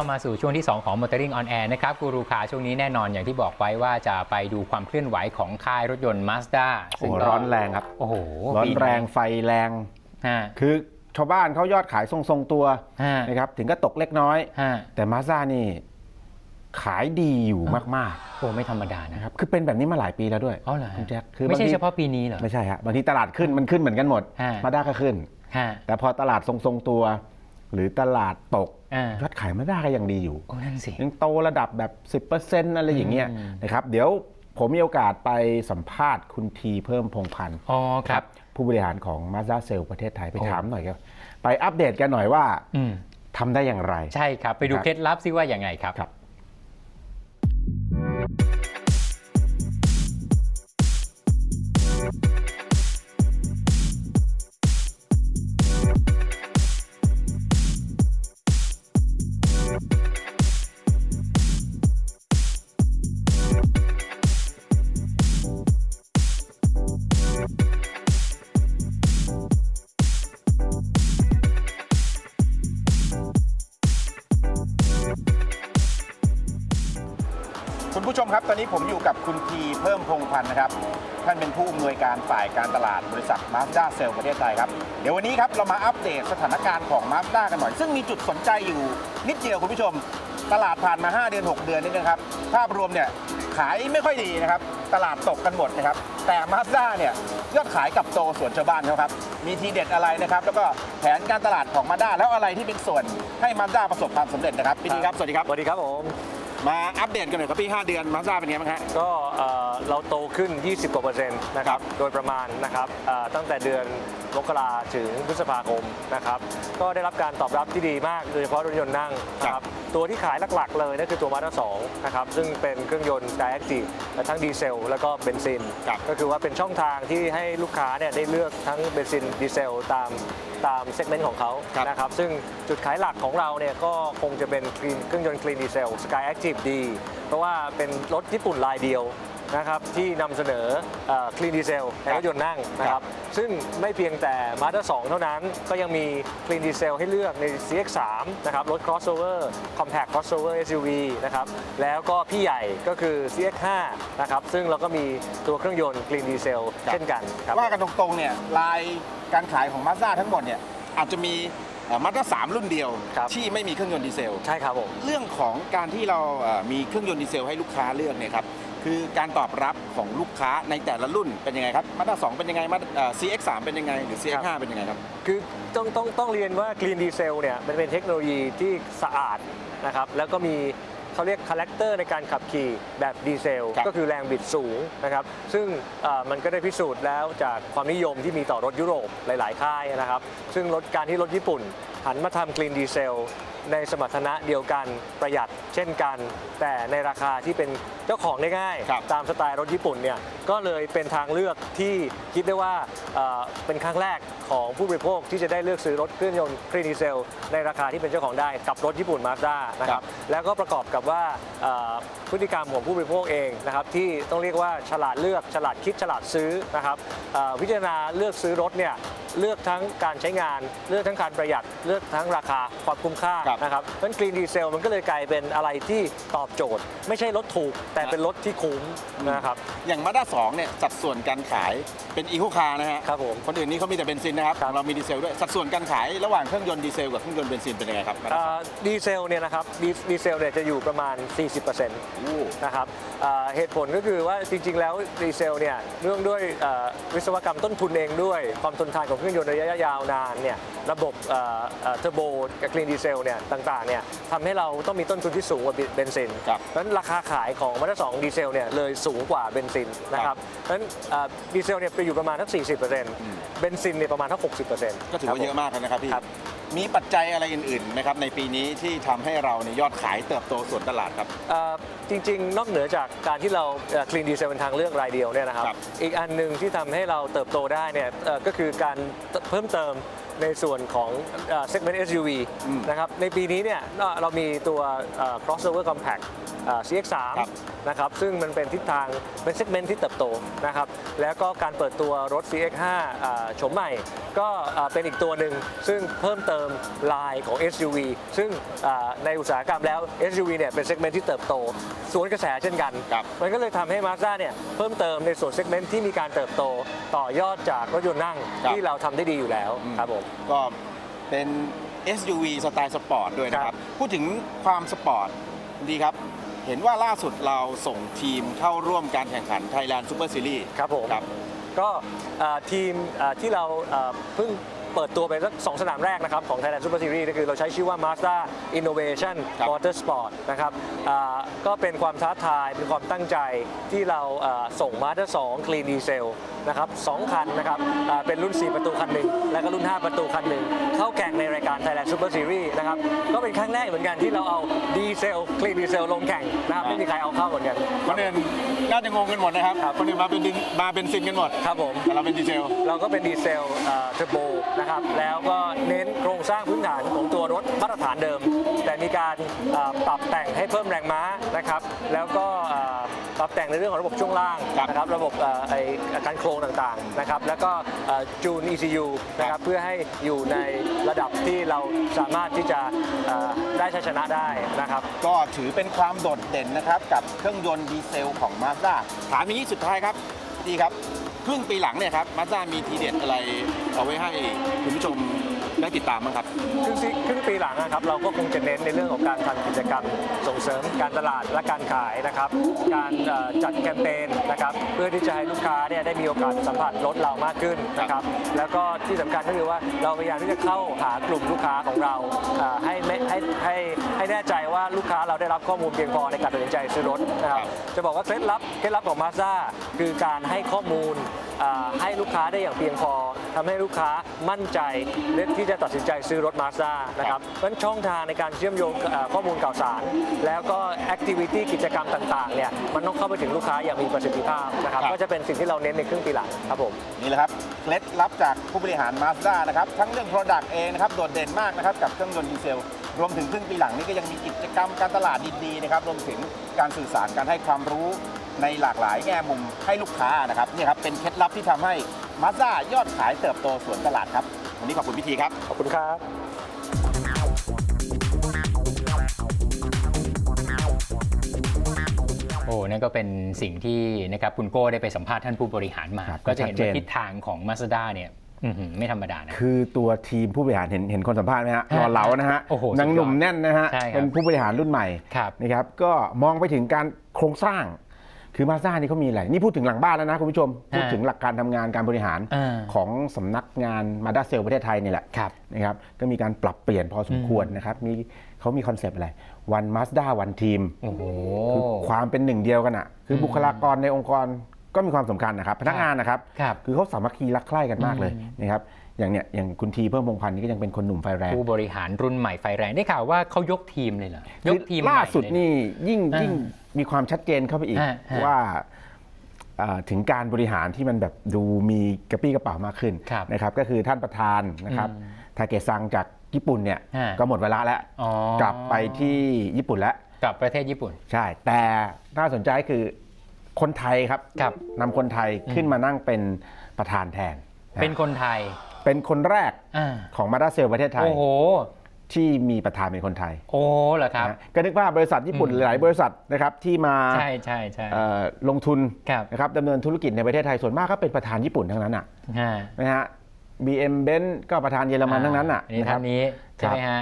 เข้ามาสู่ช่วงที่ 2 ของ Motoring on Air นะครับกูรูคาช่วงนี้แน่นอนอย่างที่บอกไว้ว่าจะไปดูความเคลื่อนไหวของค่ายรถยนต์ Mazda โอ้โหร้อนแรงครับ โอ้โหร้อนปีแรงไฟแรงฮะคือชาวบ้านเขายอดขายทรงๆตัวฮะนะครับถึงก็ตกเล็กน้อยฮะแต่มาซ่านี่ขายดีอยู่มากโอ้ไม่ธรรมดาๆนะนะคครับรับ คือเป็นแบบนี้มาหลายปีแล้วด้วยอ๋อเหรอฮะคุณแจ็คคือไม่ใช่บางทีเฉพาะปีนี้เหรอ ไม่ใช่ฮะบางทีตลาดขึ้นมันขึ้นเหมือนกันหมดฮะมาด้าก็ขึ้นฮะแต่พอตลาดทรงๆตัว หรือตลาดตกอ่ายอดขายมาด้าก็ยังดีอยู่โอ้นั่นสิยังโตระดับแบบ 10%อะไรอย่างเงี้ยอืมนะครับ เดี๋ยวผมมีโอกาสไปสัมภาษณ์คุณทีเพิ่มพงพันธ์อ๋อครับ ผู้บริหารของ Mazda c e l l ประเทศไทยไปโอ้ถามหน่อยครับ ไปอัปเดตกันหน่อยว่าอืมทำได้อย่างไร ใช่ครับ ไปดูครับเคล็ดลับซิว่าอย่างไงครับ คุณผู้ชมครับ ตอนนี้ผมอยู่กับคุณทีเพิ่มพงพันธ์นะครับ ท่านเป็นผู้อำนวยการฝ่ายการตลาดบริษัท Mazda c e l l ประเทศไทยครับ เดี๋ยววันนี้ครับเรามาอัปเดตสถานการณ์ของ Mazda กันหน่อย ซึ่งมีจุดสนใจอยู่นิดเดียวคุณผู้ชม ตลาดผ่านมา 5 เดือน 6 เดือนนี่นะครับ ภาพรวมเนี่ยขายไม่ค่อยดีนะครับ ตลาดตกกันหมดนะครับ แต่ Mazda เนี่ยยอดขายกับโตส่วนชาวบ้านเขาครับ มีทีเด็ดอะไรนะครับ แล้วก็แผนการตลาดของ Mazda แล้วอะไรที่เป็นส่วนให้ Mazda ประสบความสำเร็จนะครับพี่ทีครับ สวัสดีครับ สวัสดีครับผม มาอัปเดตกันหน่อยครับพี่ 5 เดือน Mazda เป็นไงบ้างฮะ ก็เอ่อเราโตขึ้น 20กว่าเปอร์เซ็นต์นะครับ โดยประมาณนะครับเอ่อตั้งแต่เดือนมกราถึงพฤษภาคมนะครับก็ได้รับการตอบรับที่ดีมากโดยเฉพาะรถยนต์นั่งนะครับตัวที่ขายหลักๆ เลยนั่นคือตัวมา z ด้า2นะครับซึ่งเป็นเครื่องยนต์ d i a c t i v ทั้งดีเซล แล้วก็เบนซินครับก็คือว่าเป็นช่องทางที่ให้ลูกค้าเนี่ยได้เลือกทั้งเบนซินดีเซลตามตามเซกเมนต์ของเขาครับนะครับซึ่งจุดขายหลักของเราเนี่ยก็คงจะเป็น clean เครื่องยนต์ clean diesel Sky Active D เพราะว่าเป็นรถญี่ปุ่นลายเดียว นะครับที่นำเสนอเอ่อ clean diesel ในรถยนต์นั่งนะครับซึ่งไม่เพียงแต่ Mazda 2 เท่านั้นก็ยังมี clean diesel ให้เลือกใน CX3 นะครับรถ crossover compact crossover SUV นะครับแล้วก็พี่ใหญ่ก็คือ CX5 นะครับซึ่งเราก็มีตัวเครื่องยนต์ clean diesel ครับเช่นกันครับ ว่ากันตรงๆเนี่ยลายการขายของ Mazda ทั้งหมดเนี่ยอาจจะมีมาสด้าสามรุ่นเดียว ครับ ที่ไม่มีเครื่องยนต์ดีเซล ใช่ครับผม เรื่องของการที่เราเอ่อมีเครื่องยนต์ดีเซลให้ลูกค้าเลือกเนี่ยครับ คือการตอบรับของลูกค้าในแต่ละรุ่นเป็นยังไงครับมาสด้าสองเป็นยังไงมา CX3 เป็นยังไง หรือ CX5 เป็นยังไงครับ คือต้องต้องต้องเรียนว่า Clean Diesel เนี่ยมันเป็นเทคโนโลยีที่สะอาดนะครับแล้วก็มีเขาเรียกคาแรคเตอร์ในการขับขี่แบบดีเซลครับก็คือแรงบิดสูงนะครับ ซึ่งเอ่อมันก็ได้พิสูจน์แล้วจากความนิยมที่มีต่อรถยุโรปหลาย ๆ ค่ายนะครับ ซึ่งรถการที่รถญี่ปุ่นหันมาทำ Clean Diesel ในสมรรถนะเดียวกันประหยัดเช่นกัน แต่ในราคาที่เป็นเจ้าของได้ง่าย ครับ ตามสไตล์รถญี่ปุ่นเนี่ยก็เลยเป็นทางเลือกที่คิดได้ว่าเอ่อเป็นครั้งแรกของผู้บริโภคที่จะได้เลือกซื้อรถเครื่องยนต์คลีนีเซล ในราคาที่เป็นเจ้าของได้กับรถญี่ปุ่นมาสด้านะคครัรับบแล้วก็ประกอบกับว่าเอ่อพฤติกรรมของผู้บริโภคเองนะครับที่ต้องเรียกว่าฉลาดเลือกฉลาดคิดฉลาดซื้อนะครับเอ่อพิจารณาเลือกซื้อรถเนี่ยเลือกทั้งการใช้งาน เลือกทั้งการประหยัดเลือกทั้งราคาความคุ้มค่าครับนะครับเพราะฉะนั้นกรีนดีเซลมันก็เลยกลายเป็นอะไรที่ตอบโจทย์ ไม่ใช่รถถูก แต่เป็นรถที่คุ้มนะครับ อย่างมาด้าสองเนี่ยสัดส่วนการขายเป็นอีโคคาร์นะฮะครับผมคนอื่นนี่เขามีแต่เบนซินนะครับครับเรามีดีเซลด้วยสัดส่วนการขายระหว่างเครื่องยนต์ดีเซลกับเครื่องยนต์เบนซินเป็นยังไงครับเอ่อดีเซลเนี่ยนะครับดีดีเซลเนี่ยจะอยู่ประมาณ 40%โอ้นะครับเอ่อเหตุผลก็คือว่าจริงๆ แล้วดีเซลเนี่ยเนื่องด้วยเอ่อวิศวกรรมต้นทุนเองด้วย ความทนทานของเครื่องยนต์ระยะยาวนานเนี่ยระบบเทอร์โบกับคลีนดีเซลเนี่ยต่างๆเนี่ยทำให้เราต้องมีต้นทุนที่สูงกว่าเบนซินครับเพราะฉะนั้นราคาขายของมาตรสองดีเซลเนี่ยเลยสูงกว่าเบนซินนะครับเพราะฉะนั้นเอ่อดีเซลเนี่ยไปอยู่ประมาณทั้ง40%เบนซินเนี่ยประมาณทั้ง60%ก็ถือว่าเยอะมากแล้วนะครับพี่ครับมีปัจจัยอะไรอื่นๆไหมครับในปีนี้ที่ทำให้เราเนี่ยยอดขายเติบโตส่วนตลาดครับเอ่อจริงๆ นอกเหนือจากการที่เราคลีนดีเซลเป็นทางเลือกรายเดียวเนี่ยนะครับครับอีกอันหนึ่งที่ทำให้เราเติบโตได้เนี่ยเอ่อก็คือการเพิ่มเติม ในส่วนของเอ่อ segment SUV อืมนะครับ ในปีนี้เนี่ยเรามีตัวเอ่อ crossover compact อ่า CX3 ครับนะครับซึ่งมันเป็นทิศทางเป็นเซกเมนต์ที่เติบโตนะครับแล้วก็การเปิดตัวรถ CX5 อ่าโฉมใหม่ ก็อ่าเป็นอีกตัวหนึ่งซึ่งเพิ่มเติมลายของ SUV ซึ่งอ่าในอุตสาหกรรมแล้ว SUV เนี่ยเป็นเซกเมนต์ที่เติบโตสวนกระแสเช่นกันครับมันก็เลยทำให้ Mazda เนี่ยเพิ่มเติมในส่วนเซกเมนต์ที่มีการเติบโตต่อยอดจากรถยนต์นั่งครับที่เราทำได้ดีอยู่แล้วครับผมก็เป็น SUV สไตล์สปอร์ตด้วยนะคครัรับบพูดถึงความสปอร์ตดีครับ เห็นว่าล่าสุดเราส่งทีมเข้าร่วมการแข่งขัน Thailand Super Series ครับผม ครับ ก็เอ่อทีมเอ่อที่เราเอ่อเพิ่ง เปิดตัวไปสักสองสนามแรกนะครับของ Thailand Super Series ก็คือเราใช้ชื่อว่า Mazda Innovation ครับ Motorsport นะครับอ่าก็เป็นความท้าทาย เป็นความตั้งใจที่เราเอ่อส่ง Mazda 2 Clean Diesel นะครับสองคันนะครับอ่าเป็นรุ่น 4 ประตูคันหนึ่งและก็รุ่น 5 ประตูคันหนึ่งเข้าแข่งในรายการ Thailand Super Series นะครับก็เป็นครั้งแรกเหมือนกันที่เราเอาดีเซล Clean Diesel ลงแข่งนะครับไม่มีใครเอาเข้าเหมือนกัน คนอื่นน่าจะงงกันหมดนะครับครับคนอื่นมาเป็นดินมาเป็นซินกันหมด ครับผม แต่เราเป็นดีเซล เราก็เป็นดีเซลเทอร์โบนะครับ แล้วก็เน้นโครงสร้างพื้นฐานของตัวรถมาตรฐานเดิม แต่มีการเอ่อปรับแต่งให้เพิ่มแรงม้านะครับ แล้วก็เอ่อปรับแต่งในเรื่องของระบบช่วงล่างครับนะครับ ระบบเอ่อไอ้การโครงต่างๆนะครับ แล้วก็จูน ECU นะครับเพื่อให้อยู่ในระดับที่เราสามารถที่จะเอ่อได้ชัยชนะได้นะครับ ก็ถือเป็นความโดดเด่นนะครับกับเครื่องยนต์ดีเซลของ Mazda ถามอย่างนี้สุดท้ายครับดีครับ ครึ่งปีหลังเนี่ยครับ Mazda มีทีเด็ดอะไรเอาไว้ให้คุณผู้ชมได้ติดตามบ้างครับ ครึ่งปีครึ่งปีหลังนะครับเราก็คงจะเน้นในเรื่องของการทำกิจกรรม ส่งเสริมการตลาดและการขายนะครับ การเอ่อจัดแคมเปญนะครับเพื่อที่จะให้ลูกค้าเนี่ยได้มีโอกาสสัมผัสรถเรามากขึ้นนะครับแล้วก็ที่สำคัญก็คือว่าเราพยายามที่จะเข้าหากลุ่มลูกค้าของเราเอ่อให้ไม่ให้ให้ให้ แน่ใจว่าลูกค้าเราได้รับข้อมูลเพียงพอในการตัดสินใจซื้อรถนะครับครับจะบอกว่าเคล็ดลับเคล็ดลับของ Mazda คือการให้ข้อมูลอ่าให้ลูกค้าได้อย่างเพียงพอทำให้ลูกค้ามั่นใจและที่จะตัดสินใจซื้อรถ Mazda นะครับเพราะฉะนั้นช่องทางในการเชื่อมโยงเอ่อข้อมูลข่าวสาร แล้วก็แอคทิวิตี้กิจกรรมต่างๆเนี่ยมันต้องเข้าไปถึงลูกค้าอย่างมีประสิทธิภาพนะครับครับก็จะเป็นสิ่งที่เราเน้นในครึ่งปีหลังครับผมนี่แหละครับเคล็ดลับจากผู้บริหาร Mazda นะครับทั้งเรื่อง Product เองนะครับโดดเด่นมากนะครับกับเครื่องยนต์ดีเซล รวมถึงครึ่งปีหลังนี้ก็ยังมีกิจกรรมการตลาดดีๆนะครับรวมถึงการสื่อสารการให้ความรู้ในหลากหลายแง่มุมให้ลูกค้านะครับนี่ครับเป็นเคล็ดลับที่ทำให้ Mazda ยอดขายเติบโตสวนตลาดครับวันนี้ขอบคุณพิธีครับขอบคุณครับโอ้นั่นก็เป็นสิ่งที่นะครับคุณโก้ได้ไปสัมภาษณ์ท่านผู้บริหารมาครับก็จะเห็นชัดว่าเจนทิศทางของมาสด้าเนี่ยอื้อหือ ไม่ธรรมดานะ คือตัวทีมผู้บริหารเห็นเห็นคนสัมภาษณ์ไหมฮะฮะรอเหลานะฮะโอ้โหนังหนุ่มสุดยอดแน่นนะฮะ ใช่ครับเป็นผู้บริหารรุ่นใหม่ครับนะครับ ก็มองไปถึงการโครงสร้าง คือมาซ่านี่เขามีอะไร นี่พูดถึงหลังบ้านแล้วนะคุณผู้ชม พูดถึงหลักการทำงานการบริหารอ่า ของสำนักงานมาด้าเซลประเทศไทยนี่แหละ ครับ นะครับก็มีการปรับเปลี่ยนพอสมควรนะครับมีเขามีคอนเซปต์อะไรวันมาสด้าวันทีม โอ้โห คือความเป็นหนึ่งเดียวกันอะคือบุคลากรในองค์กร ก็มีความสำคัญนะครับ พนักงานนะครับครับ คือเขาสามัคคีรักใคร่กันมากเลยนะครับอย่างเนี้ยอย่างคุณทีเพิ่มพงษ์พันธ์นี่ก็ยังเป็นคนหนุ่มไฟแรงผู้บริหารรุ่นใหม่ไฟแรงได้ข่าวว่าเขายกทีมเลยเหรอยกทีมคือล่าสุดใหม่เลยนี่ยิ่งอ่ายิ่ยิ่งมีความชัดเจนเข้าไปอีกฮะฮะว่าอ่าถึงการบริหารที่มันแบบดูมีกระปี้กระเป๋ามากขึ้นครับนะครับก็คือท่านประธานนะครับอืมทาเกะซังจากญี่ปุ่นเนี่ยฮะก็หมดเวลาแล้วอ๋อกลับไปที่ญี่ปุ่นแล้วกลับประเทศญี่ปุ่น ใช่ แต่น่าสนใจคือ คนไทยครับครับ นำคนไทยขึ้นมานั่งเป็นประธานแทนนะเป็นคนไทยเป็นคนแรกอ่าของมาดาเซลประเทศไทย โอ้โห ที่มีประธานเป็นคนไทยโอ้เหรอครับ นะก็นึกว่าบริษัทญี่ปุ่นอืม หลายบริษัทนะครับที่มาใช่ใช่ใช่เอ่อลงทุนครับนะครับดำเนินธุรกิจในประเทศไทยส่วนมากก็เป็นประธานญี่ปุ่นทั้งนั้นอะฮะนะฮะ BM Benz ก็ประธานเยอรมันทั้งนั้นอะอันนี้ะคท่ารับนนี้ ใช่ไหมฮะ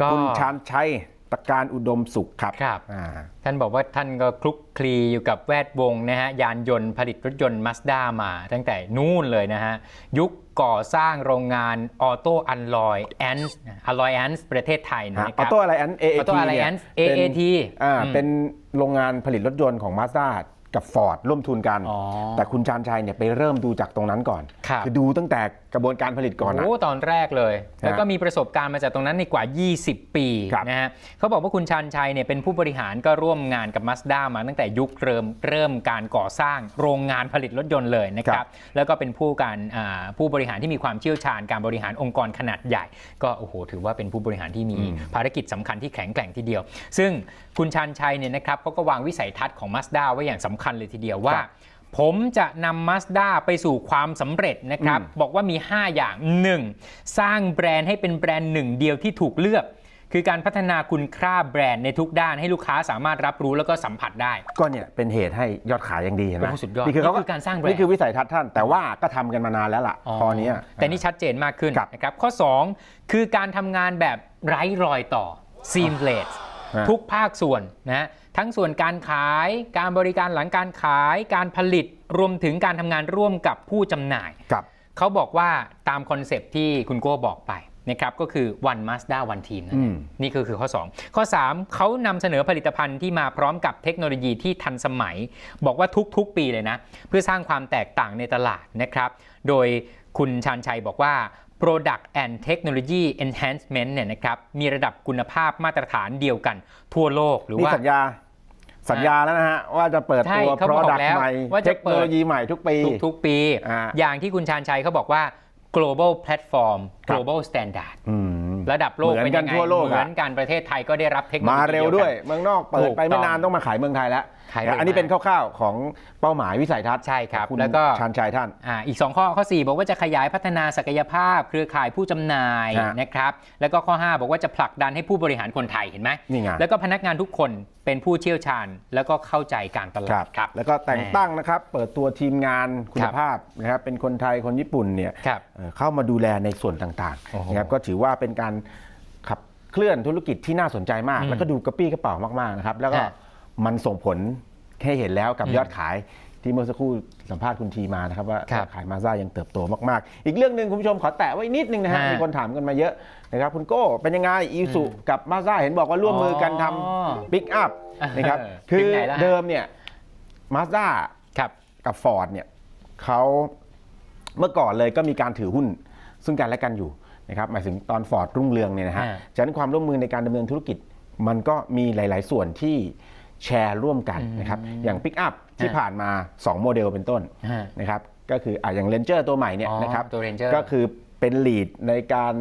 ก็คุณชานชัย ตะการอุดมสุขครับครับอ่าท่านบอกว่าท่านก็คลุกคลีอยู่กับแวดวงนะฮะยานยนต์ผลิตรถยนต์มาสด้ามา ตั้งแต่นู่นเลยนะฮะ ยุคก่อสร้างโรงงานออโต้อันลอยแอนส์อัลลอยแอนส์ประเทศไทยนะคอรัอบโต้อะไรอัน AAT Auto เนี่ย Alliance เป็น AAT อ่าอืมเป็นโรงงานผลิตรถยนต์ของ Mazda กับ Ford ร่วมทุนกันอ๋อแต่คุณชานชัยเนี่ยไปเริ่มดูจากตรงนั้นก่อนครับอดูตั้งแต่กระบวนการผลิตก่อนนะ โอ้ตอนแรกเลย แล้วก็ฮะมีประสบการณ์มาจากตรงนั้นในกว่า 20 ปีครับนะฮะเขาบอกว่าคุณชันชัยเนี่ยเป็นผู้บริหารก็ร่วมงานกับ Mazda มาตั้งแต่ยุคเริ่มเริ่มการก่อสร้างโรงงานผลิตรถยนต์เลยนะครับ แล้วก็เป็นผู้การอ่าผู้บริหารที่มีความเชี่ยวชาญการบริหารองค์กรขนาดใหญ่ ก็โอ้โหถือว่าเป็นผู้บริหารที่มีภารกิจสำคัญที่แข็งแกร่งทีเดียว ซึ่งคุณชันชัยเนี่ยนะครับเขาก็วางวิสัยทัศน์ของ Mazda ไว้อย่างสำคัญเลยทีเดียวว่าครับ ผมจะนำ Mazda ไปสู่ความสำเร็จนะครับ บอกว่ามี 5 อย่าง 1. สร้างแบรนด์ให้เป็นแบรนด์หนึ่งเดียวที่ถูกเลือก คือการพัฒนาคุณค่าแบรนด์ในทุกด้านให้ลูกค้าสามารถรับรู้แล้วก็สัมผัสได้ ก็เนี่ยเป็นเหตุให้ยอดขายยังดีเห็นไหมโอ้สุดยอดนี่คือเขานี่คือการสร้างแบรนด์ นี่คือวิสัยทัศน์ท่าน แต่ว่าก็ทำกันมานานแล้วล่ะพอเนี้ย แต่นี่ชัดเจนมากขึ้นครับ นะครับ ข้อ 2 คือการทำงานแบบไร้รอยต่อ seamless ฮะ ทุกภาคส่วนนะทั้งส่วนการขายการบริการหลังการขายการผลิตรวมถึงการทำงานร่วมกับผู้จำหน่ายกับเขาบอกว่าตามคอนเซปต์ที่คุณโก้บอกไปนะครับก็คือ one Mazda one team นั่นอืเอมงนี่ก็คือข้อ 2 ข้อ 3 เขานำเสนอผลิตภัณฑ์ที่มาพร้อมกับเทคโนโลยีที่ทันสมัย บอกว่าทุกๆปีเลยนะ เพื่อสร้างความแตกต่างในตลาดนะครับ โดยคุณชานชัยบอกว่า Product and Technology Enhancement เนี่ยนะครับมีระดับคุณภาพมาตรฐานเดียวกันทั่วโลกหรือนี่ว่าสัญญา สัญญาแล้วนะฮะ ว่าจะเปิดใช่ตัวเขาบอก product แล้วใหม่ว่าเทจะคเปิโนดโลยีใหม่ทุกปี ทุกๆปีอ่าอย่างที่คุณชานชัยเขาบอกว่า global platform ครับ global standard อืมระดับโลกเหมือนเป็นกัยันงไงทั่วโลกอะเหมือนกันประเทศไทยก็ได้รับเทคโนโลยีมาเร็วด้วยกันเมืองนอกเปิดไปถูกต้องไม่นานต้องมาขายเมืองไทยแล้ว ขายเร็วอันนี้เป็นคร่าวๆของเป้าหมายวิสัยทัศน์ใช่ครับของณแล้วก็ ชานชัยท่าน อ่าอีก 2 ข้อข้อ 4 บอกว่าจะขยายพัฒนาศักยภาพ เครือข่ายผู้จำหน่ายฮะ นะครับแล้วก็ข้อ 5 บอกว่าจะผลักดันให้ผู้บริหารคนไทยเห็นไหมนี่ไง แล้วก็พนักงานทุกคนเป็นผู้เชี่ยวชาญ แล้วก็เข้าใจการตลาดครับ แล้วก็แต่งตั้งนะครับเปิดตัวทีมงานคุคณรับภาพนะครับเป็นคนไทยคนญี่ปุ่นเนี่ยครับ เอ่อเข้ามาดูแลในส่วนต่างโอ้โหๆนะครับก็ถือว่าเป็นการขับเคลื่อนธุรกิจที่น่าสนใจมาก อืมแล้วก็ดูกระปี้กระเป๋ามากๆนะครับแล้วก็ฮะ มันส่งผลให้เห็นแล้วกับอืมยอดขายที่เมื่อสักครู่สัมภาษณ์คุณทีมานะครับว่าครัยบอดขายมาซ่ายังเติบโตมากๆ อีกเรื่องหนึ่งคุณผู้ชมขอแตะไว้นิดนึงนะฮะฮะมีคนถามกันมาเยอะนะครับคุณโก้เป็นยังไงอีสุกับมาซ่าเห็นบอกว่าร่วมมือกันทอ๋อำปิกอัพนะครับเออคืถึองไหนแล้วฮะ เดิมเนี่ยมาซ่า ครับ กับฟอร์ดเนี่ยเขาเมื่อก่อนเลยก็มีการถือหุ้นซึ่งกันและกันอยู่นะครับหมายถึงตอนฟอร์ดรุ่งเรืองเนี่ยนะฮะอ่า ฉะนั้นความร่วมมือในการดำเนินธุรกิจ มันก็มีหลาย ๆ ส่วนที่ แชร์ร่วมกันนะครับอย่างปิกอัพที่ฮะผ่านมา 2 โมเดลเป็นต้นฮะนะครับก็คืออะอย่างเ a นเจอร์ตัวใหม่เนี่ยอ๋อนะครับตัว Ranger ก็คือเป็นลีดในการ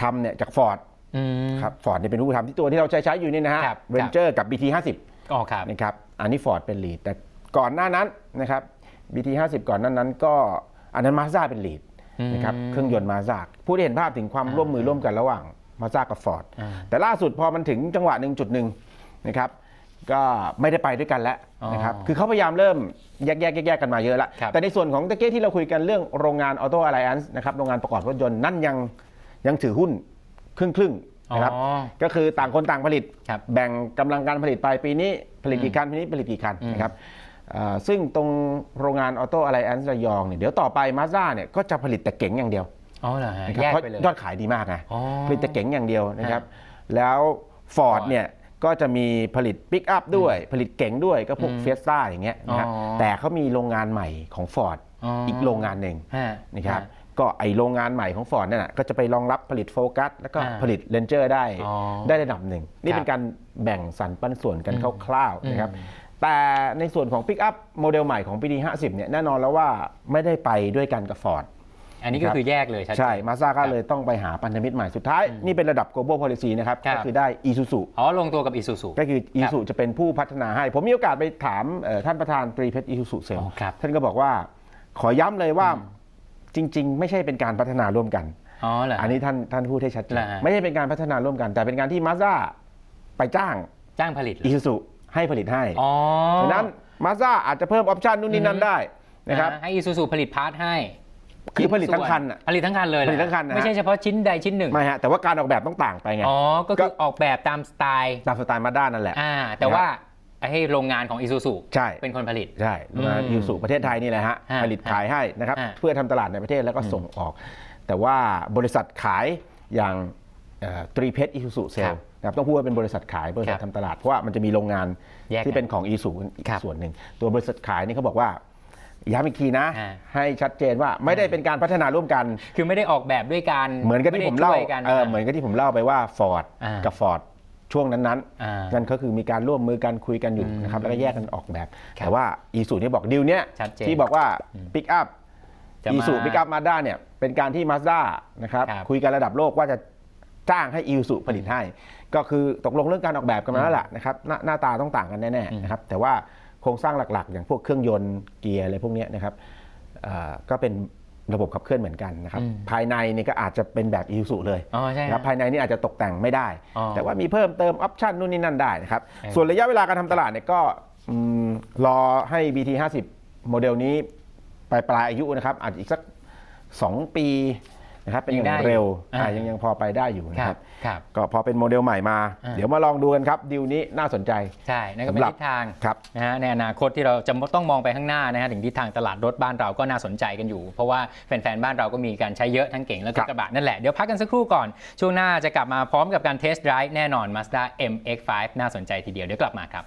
ทำเนี่ยจากฟอร์ดอืมครับฟอร์ดเนี่ยเป็นผู้ทำที่ตัวที่เราใช้ใช้อยู่นี่นะฮะครับเรนเจอร์กับ BT 50อ๋อครับนะครับอันนี้ฟอร์ดเป็นลีดแต่ก่อนหน้านั้นนะครับ BT 50ก่อนหน้านั้นก็อันนั้นมาซ่าเป็นลีดนะครับอืมเครื่องยนต์มาซ่าผู้ที่เห็นภาพถึงความร่วมมือร่วมกันระหว่างมาซ่ากับฟอร์ดอ่าแต่ล่าสุดพอมันถึงจังหวะหนึ่งจุดหนึ่งนะครับ ก็ไม่ได้ไปด้วยกันแล้วนะครับอ๋อคือเขาพยายามเริ่มแยกแยกแยกแยกกันมาเยอะแล้วครับแต่ในส่วนของตะเกียที่เราคุยกันเรื่องโรงงานออโต้ a l ไ i แอนซ์นะครับ โรงงานประกอบรถยนต์นั่นยังยังถือหุ้นครึ่งครึ่งๆนะครับอ๋อก็คือต่างคนต่างผลิตครับแบ่งกำลังการผลิตไปปีนี้ผลิตกี่คันปีนี้ผลิตกี่คันอืมนะครับเอ่อซึ่งตรงโรงงานออโต้อะไ i แอนซ์ระยองเนี่ยเดี๋ยวต่อไปมาซ่าเนี่ยก็จะผลิตแต่เก๋งอย่างเดียวอ๋อเหรอฮะนะครับแยกเพราะไปเลยยอดขายดีมากไงอ๋อผลิตแต่เก๋งอย่างเดียวนะครับฮะแล้วฟอร์ด Ford เนี่ย ก็จะมีผลิตปิกอัพด้วย ผลิตเก๋งด้วยก็พวกอืมเฟียสต้าอย่างเงี้ยนะครับอ๋อแต่เขามีโรงงานใหม่ของฟอร์ดอ๋ออีอีกโรงงานหนึ่งฮะนะครับฮะ ก็ไอโรงงานใหม่ของฟอร์ดนั่นนะก็จะไปรองรับผลิตโฟกัสแล้วก็อ่าผลิตเลนเจอร์ได้อ๋อได้ระดับหนึ่ง นี่ครับเป็นการแบ่งสรรปันส่วนกันอืมคร่าวๆนะครับอืมแต่ในส่วนของปิกอัพโมเดลใหม่ของปีดี50เนี่ยแน่นอนแล้วว่าไม่ได้ไปด้วยกันกับฟอร์ด อันนี้ก็คือแยกเลยชัดเจน ใช่ มาซ่าครัก็บเลยต้องไปหาพันธมิตรใหม่ สุดท้าย นี่เป็นระดับ global policy นะครับ ครับ ก็คือได้ Isuzu อ๋อลงตัวกับอีซูซู ก็คือ Isuzu จะเป็นผู้พัฒนาให้ ผมมีโอกาสไปถามเอ่อท่านประธานตรีเพชร Isuzu เซลอ๋อครับ ท่านก็บอกว่า ขอย้ำเลยว่าจริง ๆ ไม่ใช่เป็นการพัฒนาร่วมกัน อ๋อเหรออันนี้ท่านท่านพูดให้ชัดเจเหรนอฮะ ไม่ใช่เป็นการพัฒนาร่วมกัน แต่เป็นการที่มาซ่าไปจ้างจ้างผลิตเหรอ Isuzu ให้ผลิตให้อ๋อฉะนั้นมาซ่าอาจจะเพิ่มออปชันนู่นนี่นั่นได้นะครับ อ่าให้อีซูซูผลิตพาร์ทให้ คือผลิตทั้งคันอะ ผลิตทั้งคันเลยเหรอผลิตทั้งคันนะฮะ ไม่ใช่เฉพาะชิ้นใดชิ้นหนึ่ง ไม่ฮะแต่ว่าการออกแบบต้องต่างไปไง อ๋อ ก็คือออกแบบตามสไตล์ ตามสไตล์มาด้านั่นแหละ อ่า แต่ว่าให้โรงงานของอีซูซูใช่ เป็นคนผลิต ใช่โรงงานอืมยูสุประเทศไทยนี่แหละฮะฮะผลิตขายให้นะครับฮะ เพื่อทำตลาดในประเทศแล้วก็ส่งออก แต่ว่าบริษัทขายอย่างตรีเพชรอิซูซุเซครัลบนะครับต้องพูดว่าเป็นบริษัทขายบริษัทครับทำตลาดเพราะว่ามันจะมีโรงงานแยกกันที่เป็นของอีซูอีกครับ ส่วนหนึ่งตัวบริษัทขายนี่เขาบอกว่า ย้ำอีกทีนะ อ่า ให้ชัดเจนว่าไม่ได้เป็นการพัฒนาร่วมกัน คือไม่ได้ออกแบบด้วยกันเหมือนกับที่ผมเล่าไได้ช่วยกัน เออเหมือนกับที่ผมเล่าไปว่า Ford อ่ากักับ Ford ช่วงนั้นอ่าๆนั่นก็คือมีการร่วมมือกันคุยกันอยู่อืมนะครับแล้วก็แยกกันออกแบบครับแต่ว่าอีสูนี่บอกดิวเนี้ยชัดเจนที่บอกว่าปิกอัพจะอีมาสูปิกอัพมาด้าเนี่ยเป็นการที่มาสด้านะครับครับ คุยกันระดับโลกว่าจะจ้างให้อีสูผลิตให้ ก็คือตกลงเรื่องการออกแบบกันมาแล้วล่ะนะครับหน้าหน้าตาต้องต่างกันแน่อืมๆนะครับแต่ว่า โครงสร้างหลักๆ อย่างพวกเครื่องยนต์เกียร์อะไรพวกเนี้ยนะครับเอ่อก็เป็นระบบขับเคลื่อนเหมือนกันนะครับอืมภายในนี่ก็อาจจะเป็นแบบอีซูเลยอ๋อใช่นะครับภายในนี่อาจจะตกแต่งไม่ได้อ๋อแต่ว่ามีเพิ่มเติมออปชันนู่นนี่นั่นได้นะครับเออส่วนระยะเวลาการทำตลาดเนี่ยก็อืมรอให้ BT 50โมเดลนี้ปลายปลายอายุนะครับ อาจจะอีกสัก 2 ปีนะครับเป็นอย่างเร็วอ่าอ่ายังยังพอไปได้อยู่คนะรัครับบ ครับ ก็พอเป็นโมเดลใหม่มาอ่าเดี๋ยวมาลองดูกันครับดีลนี้น่าสนใจ ใช่นั่นก็เป็นสำหรับทิศทางครับนะฮะในอนาคตที่เราจะต้องมองไปข้างหน้านะฮะถึงทิศทางตลาดรถบ้านเราก็น่าสนใจกันอยู่ เพราะว่าแฟนๆบ้านเราก็มีการใช้เยอะทั้งเก่งและครัก็บกระบะนั่นแหละ เดี๋ยวพักกันสักครู่ก่อน ช่วงหน้าจะกลับมาพร้อมกับการเทสต์ไดรฟ์แน่นอน Mazda MX-5 น่าสนใจทีเดียวเดี๋ยวกลับมาครับ